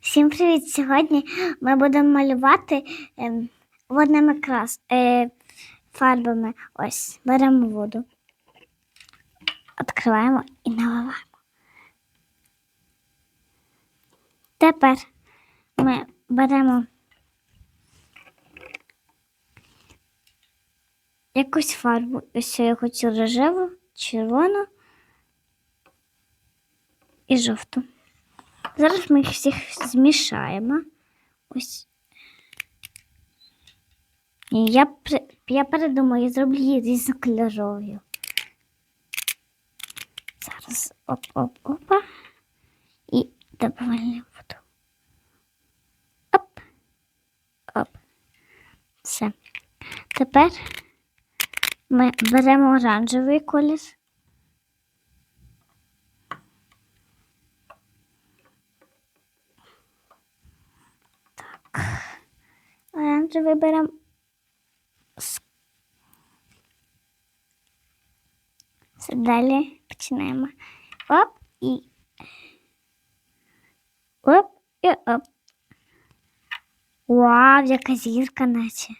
Всім привіт! Сьогодні ми будемо малювати ем, водними крас, е, фарбами. Ось, беремо воду, відкриваємо і наливаємо. Тепер ми беремо якусь фарбу. Ось я хочу рожеву, червону і жовту. Зараз ми їх всіх змішаємо. Ось. Я, я передумаю, я зроблю її різнокольоровою. Зараз оп-оп-опа. І додаємо воду. Оп. Оп. Все. Тепер ми беремо оранжевий колір. Оранжевий беремо. С- Все, далі починаємо. Оп і. Оп і оп. Вау, яка зірка наче.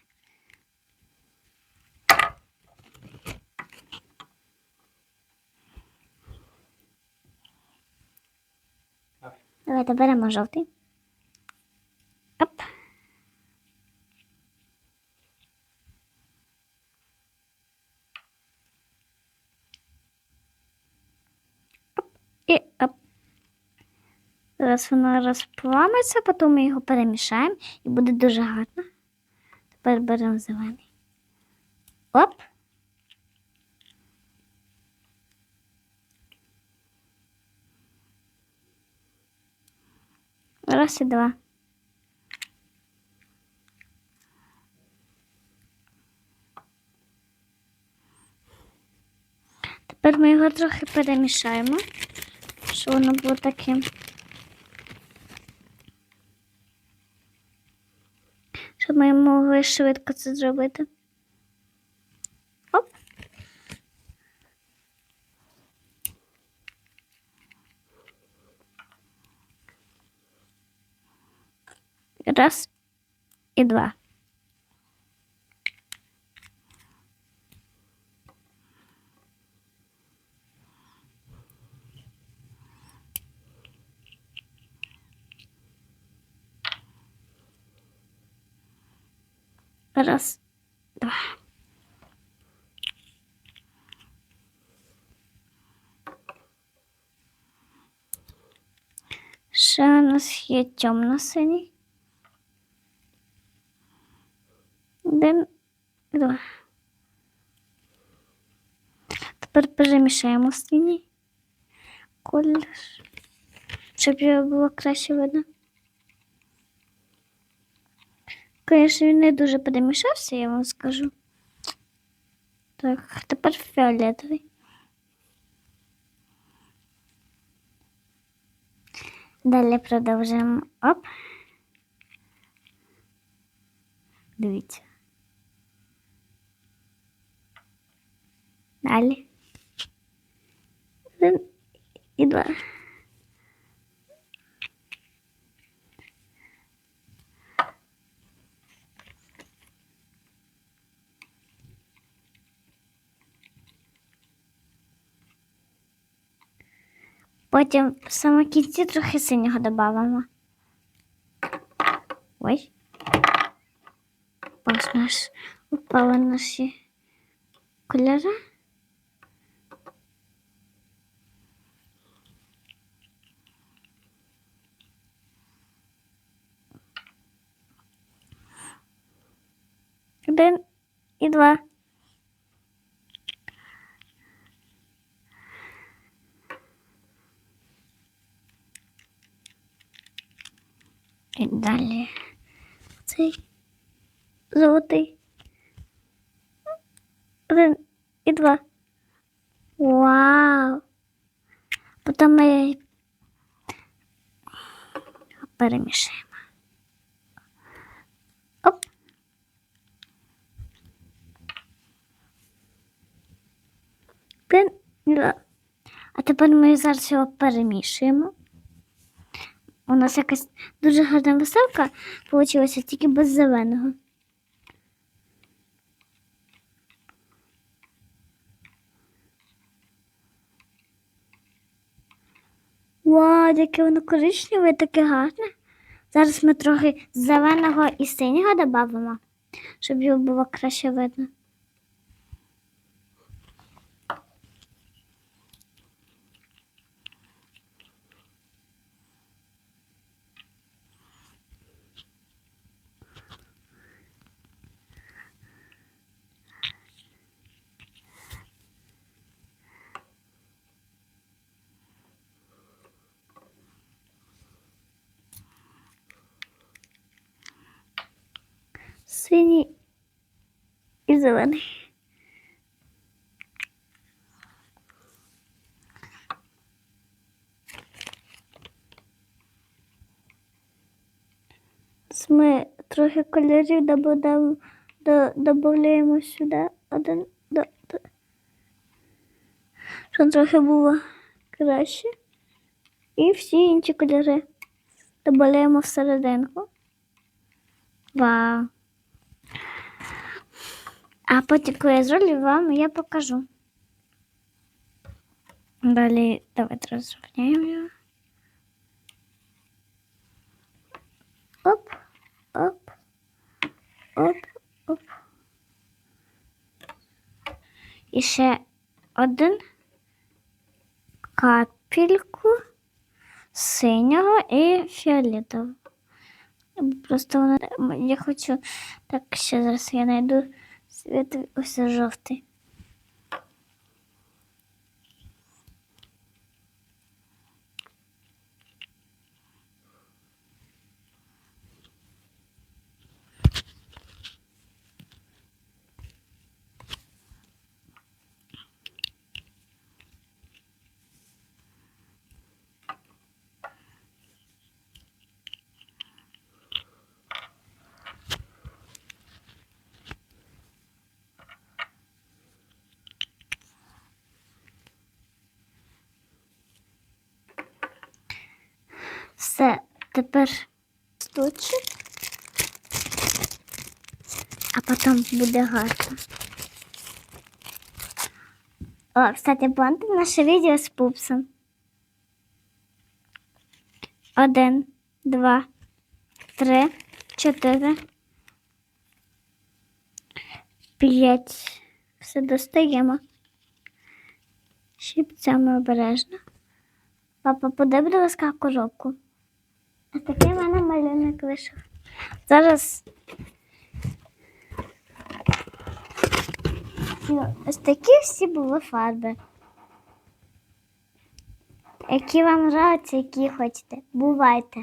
Давайте беремо жовтий. Оп. І оп. Зараз воно розпламиться, потім ми його перемішаємо і буде дуже гарно. Тепер беремо зелений. Оп. Раз і два. Тепер ми його трохи перемішаємо, щоб воно було таким. Щоб ми могли швидко це зробити. Оп. Раз і два. Раз, два. Ще у нас є темно-синій. Один, два. Тепер перемішаємо синій колір, щоб його було краще видно. Звісно, він не дуже перемішався, я вам скажу. Так, тепер фіолетовий. Далі продовжуємо. Оп. Дивіться. Далі. Один і два. Потім в самому кінці трохи синього додамо. Ой. Ось наш упали наші кольори. Один і два. І далі цей золотий. Один і два. Вау! Потім ми перемішаємо. Оп. Один два. А тепер ми зараз його перемішуємо. У нас якась дуже гарна веселка вийшла, тільки без зеленого. Вау, яке воно коричневе, таке гарне. Зараз ми трохи зеленого і синього додамо, щоб його було краще видно. Синій і зелений. Ми трохи кольорів додаємо сюди один до, до. Щоб трохи було краще. І всі інші кольори додаємо всерединку. Вау. А потім, коли я зроблю, вам я покажу. Далі давайте розрівняємо його. Оп, оп, оп, оп. І ще один капельку синього і фіолетового. Просто вона, я хочу так ще зараз я знайду Світ усе жовтий. Все, тепер стучить, а потім буде гарно. О, кстати, помните наше відео з пупсом. Один, два, три, чотири, п'ять. Все достаємо. Щипцями обережно. Папа, будь ласка, коробку. А такий в мене малюнок вийшов. Зараз. Ну, ось такі всі були фарби. Які вам нравляться, які хочете. Бувайте.